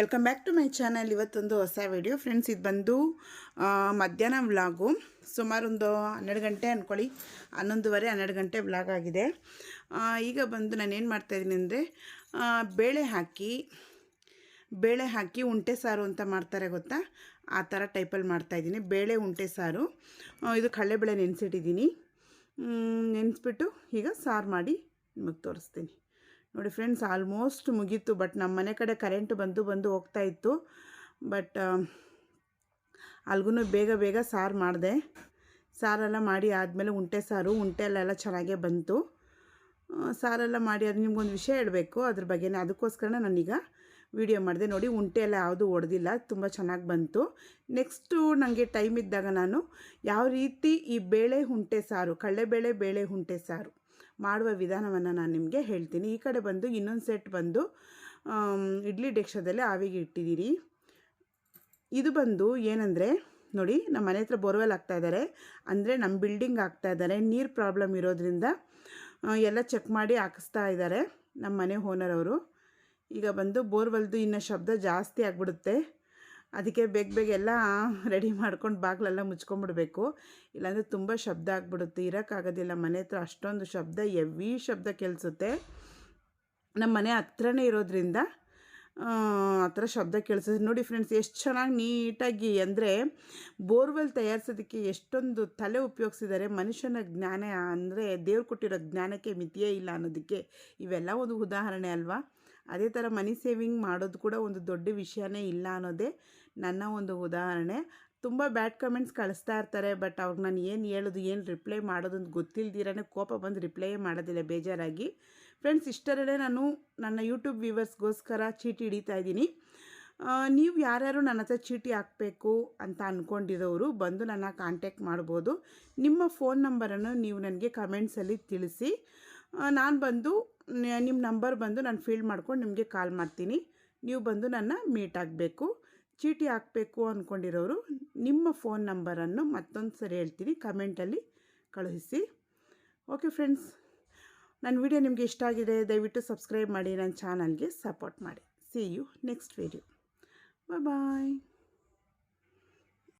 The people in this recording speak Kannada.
Welcome back to my channel ಇವತ್ತೊಂದು ಹೊಸ ವಿಡಿಯೋ ಫ್ರೆಂಡ್ಸ್ ಇದು ಬಂದು ಮಧ್ಯಾಹ್ನ ವ್ಲಾಗು. ಸುಮಾರು ಒಂದು ಹನ್ನೆರಡು ಗಂಟೆ ಅಂದ್ಕೊಳ್ಳಿ ಹನ್ನೊಂದುವರೆ, ಹನ್ನೆರಡು ಗಂಟೆ ವ್ಲಾಗ್ ಆಗಿದೆ. ಈಗ ಬಂದು ನಾನು ಏನು ಮಾಡ್ತಾಯಿದ್ದೀನಿ ಅಂದರೆ ಬೇಳೆ ಹಾಕಿ ಬೇಳೆ ಹಾಕಿ ಉಂಟೆ ಸಾರು ಅಂತ ಮಾಡ್ತಾರೆ ಗೊತ್ತಾ? ಆ ಥರ ಟೈಪಲ್ಲಿ ಮಾಡ್ತಾಯಿದ್ದೀನಿ ಬೇಳೆ, ಉಂಟೆ ಸಾರು. ಇದು ಕಡಲೆಬೇಳೆ ನೆನೆಸಿಟ್ಟಿದ್ದೀನಿ. ನೆನೆಸ್ಬಿಟ್ಟು ಈಗ ಸಾರು ಮಾಡಿ ನಿಮಗೆ ತೋರಿಸ್ತೀನಿ. ನೋಡಿ ಫ್ರೆಂಡ್ಸ್ ಆಲ್ಮೋಸ್ಟ್ ಮುಗೀತು ಬಟ್ ನಮ್ಮ ಮನೆ ಕಡೆ ಕರೆಂಟ್ ಬಂದು ಬಂದು ಹೋಗ್ತಾ ಇತ್ತು. ಬಟ್ ಅಲ್ಗೂ ಬೇಗ ಬೇಗ ಸಾರು ಮಾಡಿದೆ. ಸಾರೆಲ್ಲ ಮಾಡಿ ಆದಮೇಲೆ ಉಂಟೆ ಸಾರು ಉಂಟೆ ಎಲ್ಲ ಚೆನ್ನಾಗೇ ಬಂತು. ಸಾರೆಲ್ಲ ಮಾಡಿ ಅದು ನಿಮ್ಗೊಂದು ವಿಷಯ ಹೇಳಬೇಕು, ಅದ್ರ ಬಗ್ಗೆನೇ. ಅದಕ್ಕೋಸ್ಕರ ನಾನೀಗ ವಿಡಿಯೋ ಮಾಡಿದೆ. ನೋಡಿ ಉಂಟೆ ಎಲ್ಲ ಯಾವುದು ಹೊಡೆದಿಲ್ಲ ತುಂಬ ಚೆನ್ನಾಗಿ ಬಂತು. ನೆಕ್ಸ್ಟು ನನಗೆ ಟೈಮ್ ಇದ್ದಾಗ ನಾನು ಯಾವ ರೀತಿ ಈ ಬೇಳೆ ಹುಂಟೆ ಸಾರು ಕಡಲೆಬೇಳೆ ಬೇಳೆ ಹುಂಟೆ ಸಾರು ಮಾಡುವ ವಿಧಾನವನ್ನು ನಾನು ನಿಮಗೆ ಹೇಳ್ತೀನಿ. ಈ ಕಡೆ ಬಂದು, ಇನ್ನೊಂದು ಸೆಟ್ ಬಂದು ಇಡ್ಲಿ ಡೆಕ್ಷದಲ್ಲಿ ಆವಿಗೆ ಇಟ್ಟಿದ್ದೀರಿ. ಇದು ಬಂದು ಏನಂದರೆ, ನೋಡಿ ನಮ್ಮ ಮನೆ ಹತ್ರ ಬೋರ್ವೆಲ್ ಆಗ್ತಾ ಇದ್ದಾರೆ ಅಂದರೆ ನಮ್ಮ ಬಿಲ್ಡಿಂಗ್ ಆಗ್ತಾ ಇದ್ದಾರೆ ನೀರು ಪ್ರಾಬ್ಲಮ್ ಇರೋದ್ರಿಂದ ಎಲ್ಲ ಚೆಕ್ ಮಾಡಿ ಹಾಕಿಸ್ತಾ ಇದ್ದಾರೆ ನಮ್ಮ ಮನೆ ಓನರ್ ಅವರು. ಈಗ ಬಂದು ಬೋರ್ವೆಲ್ದು ಇನ್ನು ಶಬ್ದ ಜಾಸ್ತಿ ಆಗಿಬಿಡುತ್ತೆ. ಅದಕ್ಕೆ ಬೇಗ ಬೇಗ ಎಲ್ಲ ರೆಡಿ ಮಾಡ್ಕೊಂಡು ಬಾಗಿಲೆಲ್ಲ ಮುಚ್ಕೊಂಡ್ಬಿಡ್ಬೇಕು. ಇಲ್ಲಾಂದರೆ ತುಂಬ ಶಬ್ದ ಆಗಿಬಿಡುತ್ತೆ, ಇರೋಕ್ಕಾಗೋದಿಲ್ಲ. ಮನೆ ಹತ್ರ ಅಷ್ಟೊಂದು ಶಬ್ದ ಎವಿ ಶಬ್ದ ಕೇಳಿಸುತ್ತೆ. ನಮ್ಮ ಮನೆ ಹತ್ರನೇ ಇರೋದ್ರಿಂದ, ಆ ಥರ ಶಬ್ದ ಕೇಳಿಸುತ್ತೆ. ನೋಡಿ ಫ್ರೆಂಡ್ಸ್ ಎಷ್ಟು ಚೆನ್ನಾಗಿ ನೀಟಾಗಿ ಅಂದರೆ ಬೋರ್ವೆಲ್ ತಯಾರಿಸೋದಕ್ಕೆ ಎಷ್ಟೊಂದು ತಲೆ ಉಪಯೋಗಿಸಿದ್ದಾರೆ ಮನುಷ್ಯನ ಜ್ಞಾನ ಅಂದರೆ ದೇವ್ರು ಕೊಟ್ಟಿರೋ ಜ್ಞಾನಕ್ಕೆ ಮಿತಿಯೇ ಇಲ್ಲ ಅನ್ನೋದಕ್ಕೆ ಇವೆಲ್ಲ ಒಂದು ಉದಾಹರಣೆ ಅಲ್ವಾ? ಅದೇ ಥರ ಮನಿ ಸೇವಿಂಗ್ ಮಾಡೋದು ಕೂಡ ಒಂದು ದೊಡ್ಡ ವಿಷಯನೇ ಇಲ್ಲ ಅನ್ನೋದೇ ನನ್ನ ಒಂದು ಉದಾಹರಣೆ. ತುಂಬ ಬ್ಯಾಡ್ ಕಮೆಂಟ್ಸ್ ಕಳಿಸ್ತಾ ಇರ್ತಾರೆ, ಬಟ್ ಅವ್ರಿಗೆ ನಾನು ಏನು ಹೇಳೋದು, ಏನು ರಿಪ್ಲೈ ಮಾಡೋದು ಅಂತ ಗೊತ್ತಿಲ್ದಿರೇ ಕೋಪ ಬಂದು ರಿಪ್ಲೈ ಮಾಡೋದಿಲ್ಲ, ಬೇಜಾರಾಗಿ. ಫ್ರೆಂಡ್ಸ್, ಇಷ್ಟರಲ್ಲೇ ನಾನು ನನ್ನ ಯೂಟ್ಯೂಬ್ ವ್ಯೂವರ್ಸ್ಗೋಸ್ಕರ ಚೀಟಿ ಹಿಡಿತಾ ಇದ್ದೀನಿ. ನೀವು ಯಾರ್ಯಾರು ನನ್ನ ಹತ್ರ ಚೀಟಿ ಹಾಕಬೇಕು ಅಂತ ಅಂದ್ಕೊಂಡಿರೋರು ಬಂದು ನನ್ನ ಕಾಂಟ್ಯಾಕ್ಟ್ ಮಾಡ್ಬೋದು. ನಿಮ್ಮ ಫೋನ್ ನಂಬರನ್ನು ನೀವು ನನಗೆ ಕಮೆಂಟ್ಸಲ್ಲಿ ತಿಳಿಸಿ. ನಾನು ಬಂದು ನಿಮ್ಮ ನಂಬರ್ ಬಂದು ನಾನು ಫೀಲ್ಡ್ ಮಾಡ್ಕೊಂಡು ನಿಮಗೆ ಕಾಲ್ ಮಾಡ್ತೀನಿ. ನೀವು ಬಂದು ನನ್ನ ಮೀಟ್ ಆಗಬೇಕು. ಚೀಟಿ ಹಾಕಬೇಕು ಅಂದ್ಕೊಂಡಿರೋರು ನಿಮ್ಮ ಫೋನ್ ನಂಬರನ್ನು ಮತ್ತೊಂದು ಸರಿ ಹೇಳ್ತೀನಿ. ಕಮೆಂಟಲ್ಲಿ ಕಳುಹಿಸಿ. ಓಕೆ ಫ್ರೆಂಡ್ಸ್ ನನ್ನ ವಿಡಿಯೋ ನಿಮಗೆ ಇಷ್ಟ ಆಗಿದೆ, ದಯವಿಟ್ಟು ಸಬ್ಸ್ಕ್ರೈಬ್ ಮಾಡಿ ನನ್ನ ಚಾನಲ್ಗೆ ಸಪೋರ್ಟ್ ಮಾಡಿ. See you next video bye